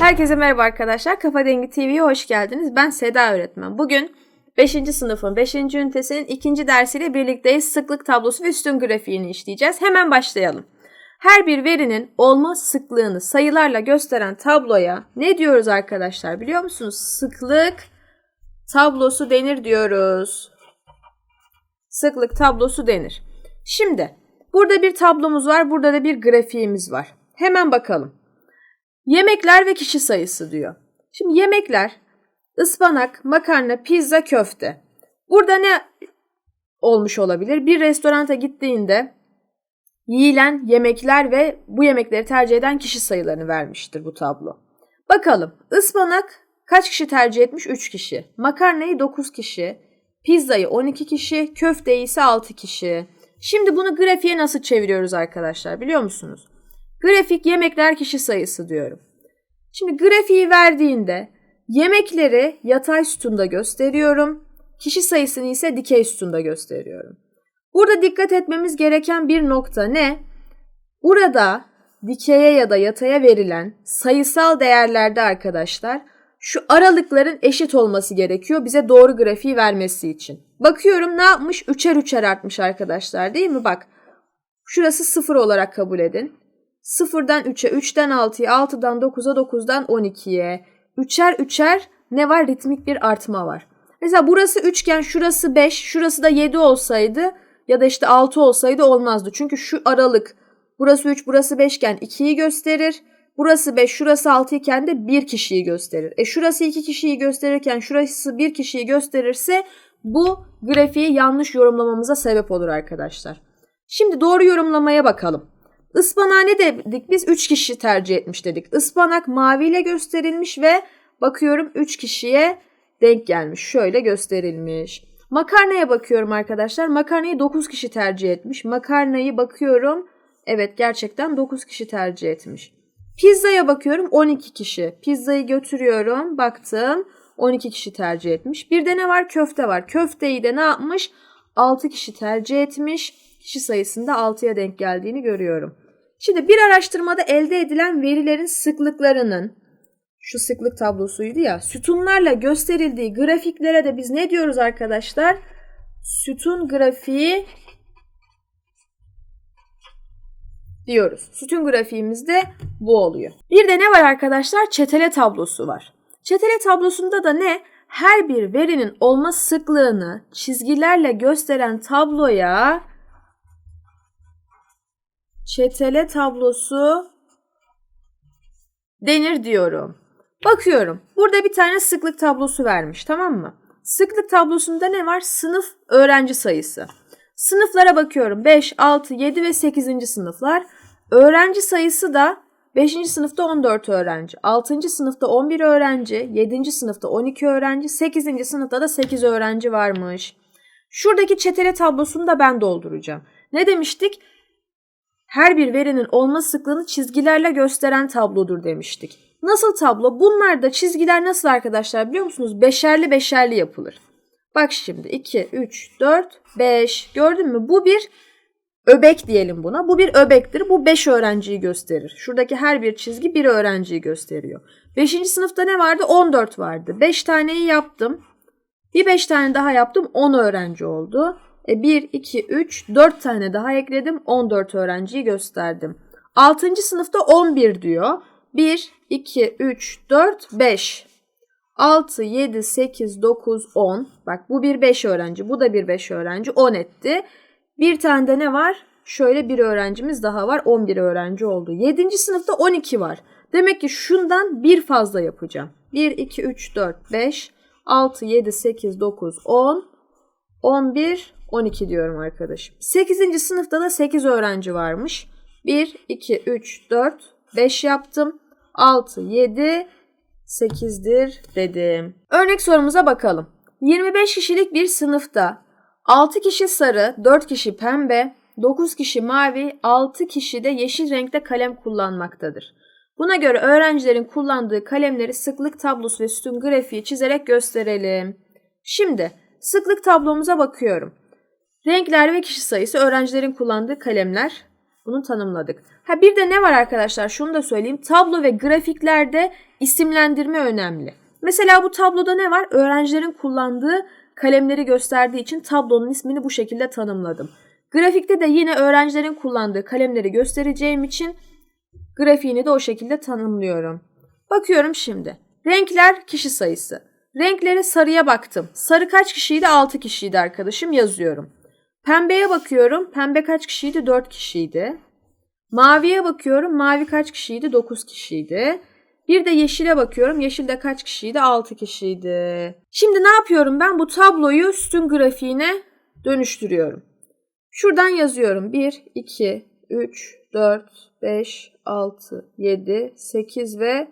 Herkese merhaba arkadaşlar. Kafa Dengi TV'ye hoş geldiniz. Ben Seda öğretmen. Bugün 5. sınıfın 5. ünitesinin 2. dersiyle birlikteyiz. Sıklık tablosu ve üstün grafiğini işleyeceğiz. Hemen başlayalım. Her bir verinin olma sıklığını sayılarla gösteren tabloya ne diyoruz arkadaşlar biliyor musunuz? Sıklık tablosu denir diyoruz. Sıklık tablosu denir. Şimdi burada bir tablomuz var, burada da bir grafiğimiz var. Hemen bakalım. Yemekler ve kişi sayısı diyor. Şimdi yemekler ıspanak, makarna, pizza, köfte. Burada ne olmuş olabilir? Bir restoranta gittiğinde yiyilen yemekler ve bu yemekleri tercih eden kişi sayılarını vermiştir bu tablo. Bakalım ıspanak kaç kişi tercih etmiş? 3 kişi. Makarnayı 9 kişi. Pizzayı 12 kişi. Köfteyi ise 6 kişi. Şimdi bunu grafiğe nasıl çeviriyoruz arkadaşlar biliyor musunuz? Grafik yemekler kişi sayısı diyorum. Şimdi grafiği verdiğinde yemekleri yatay sütunda gösteriyorum. Kişi sayısını ise dikey sütunda gösteriyorum. Burada dikkat etmemiz gereken bir nokta ne? Burada dikeye ya da yataya verilen sayısal değerlerde arkadaşlar şu aralıkların eşit olması gerekiyor bize doğru grafiği vermesi için. Bakıyorum ne yapmış? Üçer üçer artmış arkadaşlar değil mi? Bak şurası sıfır olarak kabul edin. Sıfırdan 3'e, 3'ten 6'ya, 6'dan 9'a, 9'dan 12'ye. Üçer üçer ne var? Ritmik bir artma var. Mesela burası üçgen, şurası 5, şurası da 7 olsaydı ya da işte 6 olsaydı olmazdı. Çünkü şu aralık burası 3, burası 5 iken 2'yi gösterir. Burası 5, şurası 6 iken de 1 kişiyi gösterir. E şurası 2 kişiyi gösterirken şurası 1 kişiyi gösterirse bu grafiği yanlış yorumlamamıza sebep olur arkadaşlar. Şimdi doğru yorumlamaya bakalım. Ispanağı ne dedik biz? 3 kişi tercih etmiş dedik. Ispanak maviyle gösterilmiş ve bakıyorum 3 kişiye denk gelmiş. Şöyle gösterilmiş. Makarnaya bakıyorum arkadaşlar. Makarnayı 9 kişi tercih etmiş. Makarnayı bakıyorum. Evet gerçekten 9 kişi tercih etmiş. Pizzaya bakıyorum 12 kişi. Pizzayı götürüyorum. Baktım 12 kişi tercih etmiş. Bir de ne var? Köfte var. Köfteyi de ne yapmış? 6 kişi tercih etmiş. Kişi sayısında 6'ya denk geldiğini görüyorum. Şimdi bir araştırmada elde edilen verilerin sıklıklarının şu sıklık tablosuydu ya sütunlarla gösterildiği grafiklere de biz ne diyoruz arkadaşlar? Sütun grafiği diyoruz. Sütun grafiğimizde bu oluyor. Bir de ne var arkadaşlar? Çetele tablosu var. Çetele tablosunda da ne? Her bir verinin olma sıklığını çizgilerle gösteren tabloya çetele tablosu denir diyorum. Bakıyorum. Burada bir tane sıklık tablosu vermiş tamam mı? Sıklık tablosunda ne var? Sınıf öğrenci sayısı. Sınıflara bakıyorum. 5, 6, 7 ve 8. sınıflar. Öğrenci sayısı da 5. sınıfta 14 öğrenci, 6. sınıfta 11 öğrenci, 7. sınıfta 12 öğrenci, 8. sınıfta da 8 öğrenci varmış. Şuradaki çetele tablosunu da ben dolduracağım. Ne demiştik? Her bir verinin olma sıklığını çizgilerle gösteren tablodur demiştik. Nasıl tablo? Bunlar da çizgiler nasıl arkadaşlar biliyor musunuz? Beşerli beşerli yapılır. Bak şimdi 2, 3, 4, 5. Gördün mü? Bu bir öbek diyelim buna. Bu bir öbektir. Bu 5 öğrenciyi gösterir. Şuradaki her bir çizgi bir öğrenciyi gösteriyor. 5. sınıfta ne vardı? 14 vardı. 5 taneyi yaptım. Bir 5 tane daha yaptım. 10 öğrenci oldu. E 1, 2, 3, 4 tane daha ekledim. 14 öğrenciyi gösterdim. 6. sınıfta 11 diyor. 1, 2, 3, 4, 5. 6, 7, 8, 9, 10. Bak bu bir 5 öğrenci. Bu da bir 5 öğrenci. 10 etti. Bir tane de ne var? Şöyle bir öğrencimiz daha var. 11 öğrenci oldu. 7. sınıfta 12 var. Demek ki şundan bir fazla yapacağım. 1, 2, 3, 4, 5, 6, 7, 8, 9, 10, 11, 12 diyorum arkadaşım. 8. sınıfta da 8 öğrenci varmış. 1, 2, 3, 4, 5 yaptım. 6, 7, 8'dir dedim. Örnek sorumuza bakalım. 25 kişilik bir sınıfta 6 kişi sarı, 4 kişi pembe, 9 kişi mavi, 6 kişi de yeşil renkte kalem kullanmaktadır. Buna göre öğrencilerin kullandığı kalemleri sıklık tablosu ve sütun grafiği çizerek gösterelim. Şimdi sıklık tablomuza bakıyorum. Renkler ve kişi sayısı öğrencilerin kullandığı kalemler. Bunu tanımladık. Ha bir de ne var arkadaşlar? Şunu da söyleyeyim. Tablo ve grafiklerde isimlendirme önemli. Mesela bu tabloda ne var? Öğrencilerin kullandığı kalemleri gösterdiği için tablonun ismini bu şekilde tanımladım. Grafikte de yine öğrencilerin kullandığı kalemleri göstereceğim için grafiğini de o şekilde tanımlıyorum. Bakıyorum şimdi. Renkler kişi sayısı. Renklere sarıya baktım. Sarı kaç kişiydi? 6 kişiydi arkadaşım yazıyorum. Pembeye bakıyorum. Pembe kaç kişiydi? 4 kişiydi. Maviye bakıyorum. Mavi kaç kişiydi? 9 kişiydi. Bir de yeşile bakıyorum. Yeşilde kaç kişiydi? 6 kişiydi. Şimdi ne yapıyorum ben? Bu tabloyu sütun grafiğine dönüştürüyorum. Şuradan yazıyorum. 1, 2, 3, 4, 5, 6, 7, 8 ve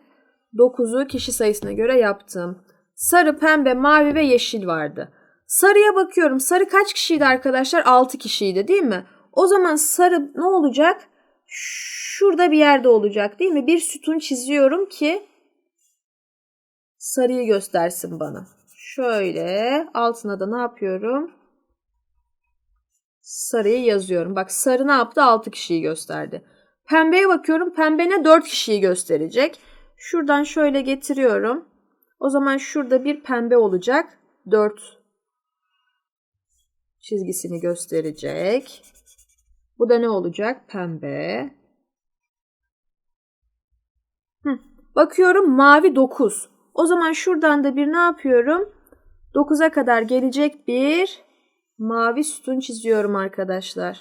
9'u kişi sayısına göre yaptım. Sarı, pembe, mavi ve yeşil vardı. Sarıya bakıyorum. Sarı kaç kişiydi arkadaşlar? 6 kişiydi değil mi? O zaman sarı ne olacak? Şurada bir yerde olacak değil mi? Bir sütun çiziyorum ki sarıyı göstersin bana. Şöyle altına da ne yapıyorum? Sarıyı yazıyorum. Bak sarı ne yaptı? 6 kişiyi gösterdi. Pembeye bakıyorum. Pembe ne? 4 kişiyi gösterecek. Şuradan şöyle getiriyorum. O zaman şurada bir pembe olacak. 4 çizgisini gösterecek. Bu da ne olacak? Pembe. Hı. Bakıyorum mavi 9. O zaman şuradan da bir ne yapıyorum? 9'a kadar gelecek bir mavi sütun çiziyorum arkadaşlar.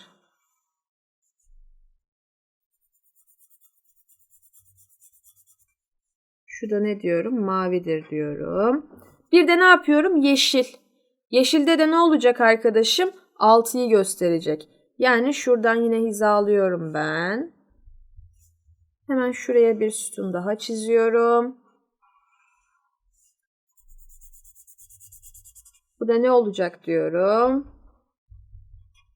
Şurada ne diyorum? Mavidir diyorum. Bir de ne yapıyorum? Yeşil. Yeşilde de ne olacak arkadaşım? 6'yı gösterecek. Yani şuradan yine hizalıyorum ben. Hemen şuraya bir sütun daha çiziyorum. Bu da ne olacak diyorum.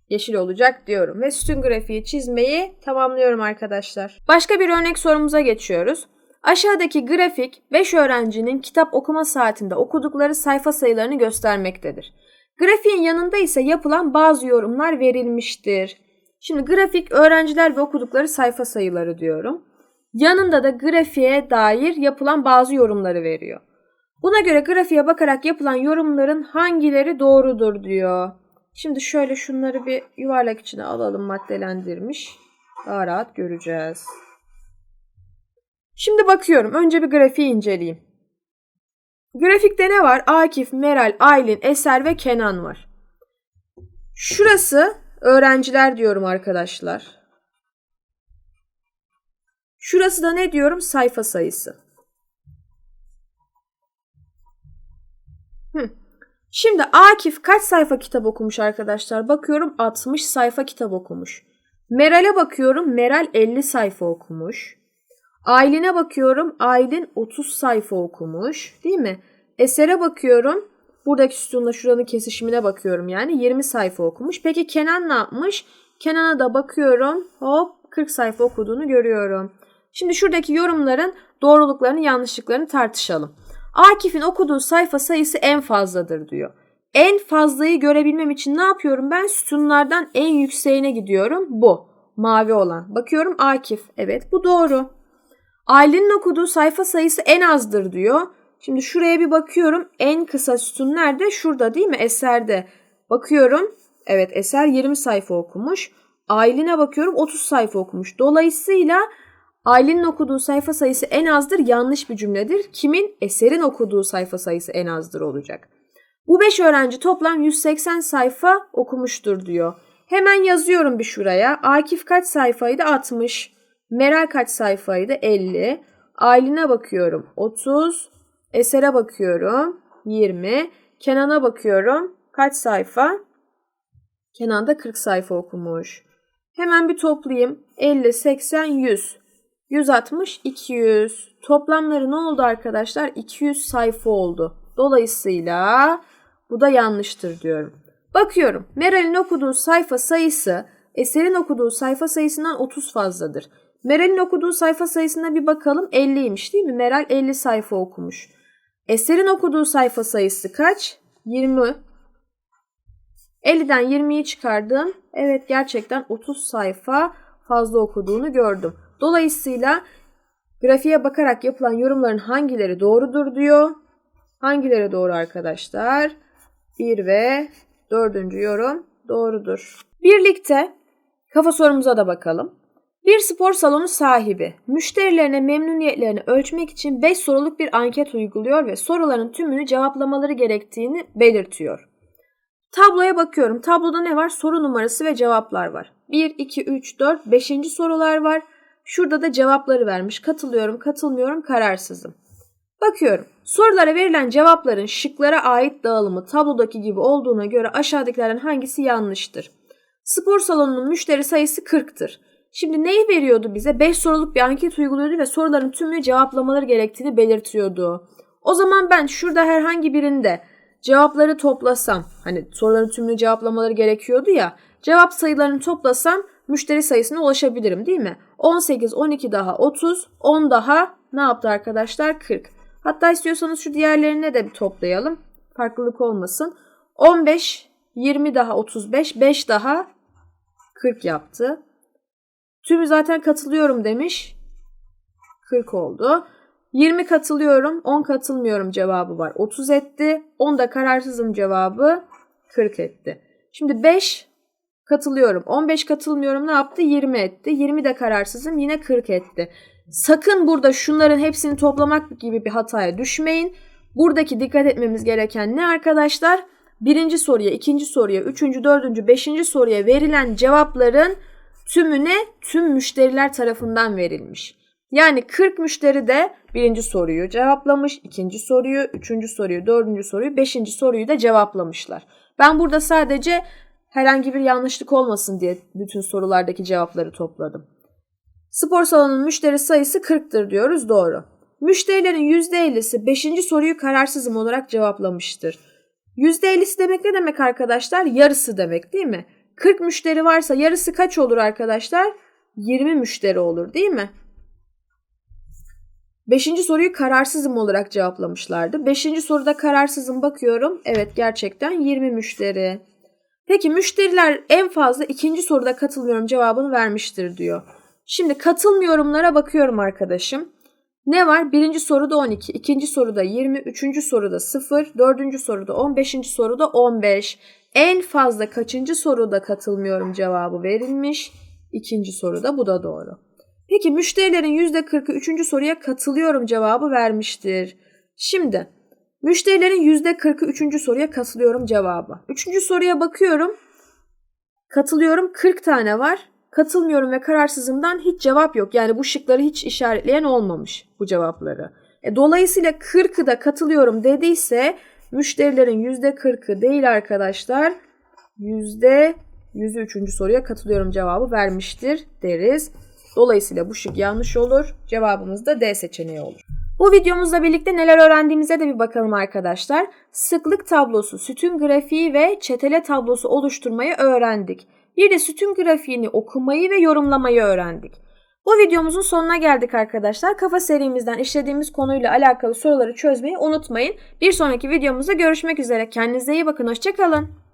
Yeşil olacak diyorum. Ve sütun grafiği çizmeyi tamamlıyorum arkadaşlar. Başka bir örnek sorumuza geçiyoruz. Aşağıdaki grafik 5 öğrencinin kitap okuma saatinde okudukları sayfa sayılarını göstermektedir. Grafiğin yanında ise yapılan bazı yorumlar verilmiştir. Şimdi grafik öğrenciler ve okudukları sayfa sayıları diyorum. Yanında da grafiğe dair yapılan bazı yorumları veriyor. Buna göre grafiğe bakarak yapılan yorumların hangileri doğrudur diyor. Şimdi şöyle şunları bir yuvarlak içine alalım maddelendirmiş. Daha rahat göreceğiz. Şimdi bakıyorum. Önce bir grafiği inceleyeyim. Grafikte ne var? Akif, Meral, Aylin, Eser ve Kenan var. Şurası öğrenciler diyorum arkadaşlar. Şurası da ne diyorum? Sayfa sayısı. Hı. Şimdi Akif kaç sayfa kitap okumuş arkadaşlar? Bakıyorum 60 sayfa kitap okumuş. Meral'e bakıyorum. Meral 50 sayfa okumuş. Aylin'e bakıyorum. Aylin 30 sayfa okumuş. Değil mi? Eser'e bakıyorum. Buradaki sütunla şuranın kesişimine bakıyorum yani. 20 sayfa okumuş. Peki Kenan ne yapmış? Kenan'a da bakıyorum. Hop 40 sayfa okuduğunu görüyorum. Şimdi şuradaki yorumların doğruluklarını yanlışlıklarını tartışalım. Akif'in okuduğu sayfa sayısı en fazladır diyor. En fazlayı görebilmem için ne yapıyorum? Ben sütunlardan en yükseğine gidiyorum. Bu. Mavi olan. Bakıyorum Akif. Evet bu doğru. Ailenin okuduğu sayfa sayısı en azdır diyor. Şimdi şuraya bir bakıyorum. En kısa sütun nerede? Şurada değil mi? Eser'de. Bakıyorum. Evet Eser 20 sayfa okumuş. Aylin'e bakıyorum 30 sayfa okumuş. Dolayısıyla Aylin'in okuduğu sayfa sayısı en azdır yanlış bir cümledir. Kimin? Eser'in okuduğu sayfa sayısı en azdır olacak. Bu 5 öğrenci toplam 180 sayfa okumuştur diyor. Hemen yazıyorum bir şuraya. Akif kaç sayfaydı? 60. Meral kaç sayfaydı? 50. Aylin'e bakıyorum. 30. Eser'e bakıyorum. 20. Kenan'a bakıyorum. Kaç sayfa? Kenan da 40 sayfa okumuş. Hemen bir toplayayım. 50, 80, 100. 160, 200. Toplamları ne oldu arkadaşlar? 200 sayfa oldu. Dolayısıyla bu da yanlıştır diyorum. Bakıyorum. Meral'in okuduğu sayfa sayısı Eser'in okuduğu sayfa sayısından 30 fazladır. Meral'in okuduğu sayfa sayısına bir bakalım. 50'ymiş değil mi? Meral 50 sayfa okumuş. Eser'in okuduğu sayfa sayısı kaç? 20. 50'den 20'yi çıkardım. Evet gerçekten 30 sayfa fazla okuduğunu gördüm. Dolayısıyla grafiğe bakarak yapılan yorumların hangileri doğrudur diyor. Hangileri doğru arkadaşlar? 1 ve 4. yorum doğrudur. Birlikte kafa sorumuza da bakalım. Bir spor salonu sahibi müşterilerine memnuniyetlerini ölçmek için 5 soruluk bir anket uyguluyor ve soruların tümünü cevaplamaları gerektiğini belirtiyor. Tabloya bakıyorum. Tabloda ne var? Soru numarası ve cevaplar var. 1, 2, 3, 4, 5. sorular var. Şurada da cevapları vermiş. Katılıyorum, katılmıyorum, kararsızım. Bakıyorum. Sorulara verilen cevapların şıklara ait dağılımı tablodaki gibi olduğuna göre aşağıdakilerden hangisi yanlıştır? Spor salonunun müşteri sayısı 40'tır. Şimdi neyi veriyordu bize? 5 soruluk bir anket uyguluyordu ve soruların tümünü cevaplamaları gerektiğini belirtiyordu. O zaman ben şurada herhangi birinde cevapları toplasam, hani soruların tümünü cevaplamaları gerekiyordu ya, cevap sayılarını toplasam müşteri sayısına ulaşabilirim değil mi? 18, 12 daha 30, 10 daha ne yaptı arkadaşlar? 40. Hatta istiyorsanız şu diğerlerine de bir toplayalım. Farklılık olmasın. 15, 20 daha 35, 5 daha 40 yaptı. Tümü zaten katılıyorum demiş. 40 oldu. 20 katılıyorum, 10 katılmıyorum cevabı var. 30 etti. 10 da kararsızım cevabı 40 etti. Şimdi 5 katılıyorum. 15 katılmıyorum ne yaptı? 20 etti. 20 de kararsızım yine 40 etti. Sakın burada şunların hepsini toplamak gibi bir hataya düşmeyin. Buradaki dikkat etmemiz gereken ne arkadaşlar? Birinci soruya, ikinci soruya, üçüncü, dördüncü, beşinci soruya verilen cevapların tümüne tüm müşteriler tarafından verilmiş. Yani 40 müşteri de birinci soruyu cevaplamış, ikinci soruyu, üçüncü soruyu, dördüncü soruyu, beşinci soruyu da cevaplamışlar. Ben burada sadece herhangi bir yanlışlık olmasın diye bütün sorulardaki cevapları topladım. Spor salonunun müşteri sayısı 40'tır diyoruz doğru. Müşterilerin %50'si 5. soruyu kararsızım olarak cevaplamıştır. %50'si demek ne demek arkadaşlar? Yarısı demek değil mi? 40 müşteri varsa yarısı kaç olur arkadaşlar? 20 müşteri olur değil mi? Beşinci soruyu kararsızım olarak cevaplamışlardı. Beşinci soruda kararsızım bakıyorum. Evet gerçekten 20 müşteri. Peki müşteriler en fazla ikinci soruda katılmıyorum cevabını vermiştir diyor. Şimdi katılmıyorumlara bakıyorum arkadaşım. Ne var? Birinci soruda 12, ikinci soruda 20, üçüncü soruda 0, dördüncü soruda 10, beşinci soruda 15. En fazla kaçıncı soruda katılmıyorum cevabı verilmiş. İkinci soruda bu da doğru. Peki müşterilerin %40'ı üçüncü soruya katılıyorum cevabı vermiştir. Şimdi müşterilerin %40'ı üçüncü soruya katılıyorum cevabı. Üçüncü soruya bakıyorum. Katılıyorum 40 tane var. Katılmıyorum ve kararsızımdan hiç cevap yok. Yani bu şıkları hiç işaretleyen olmamış bu cevapları. E, dolayısıyla 40'ı da katılıyorum dediyse müşterilerin %40'ı değil arkadaşlar. %100'ü üçüncü soruya katılıyorum cevabı vermiştir deriz. Dolayısıyla bu şık yanlış olur. Cevabımız da D seçeneği olur. Bu videomuzla birlikte neler öğrendiğimize de bir bakalım arkadaşlar. Sıklık tablosu, sütun grafiği ve çetele tablosu oluşturmayı öğrendik. Bir de sütun grafiğini okumayı ve yorumlamayı öğrendik. Bu videomuzun sonuna geldik arkadaşlar. Kafa serimizden işlediğimiz konuyla alakalı soruları çözmeyi unutmayın. Bir sonraki videomuzda görüşmek üzere. Kendinize iyi bakın. Hoşçakalın.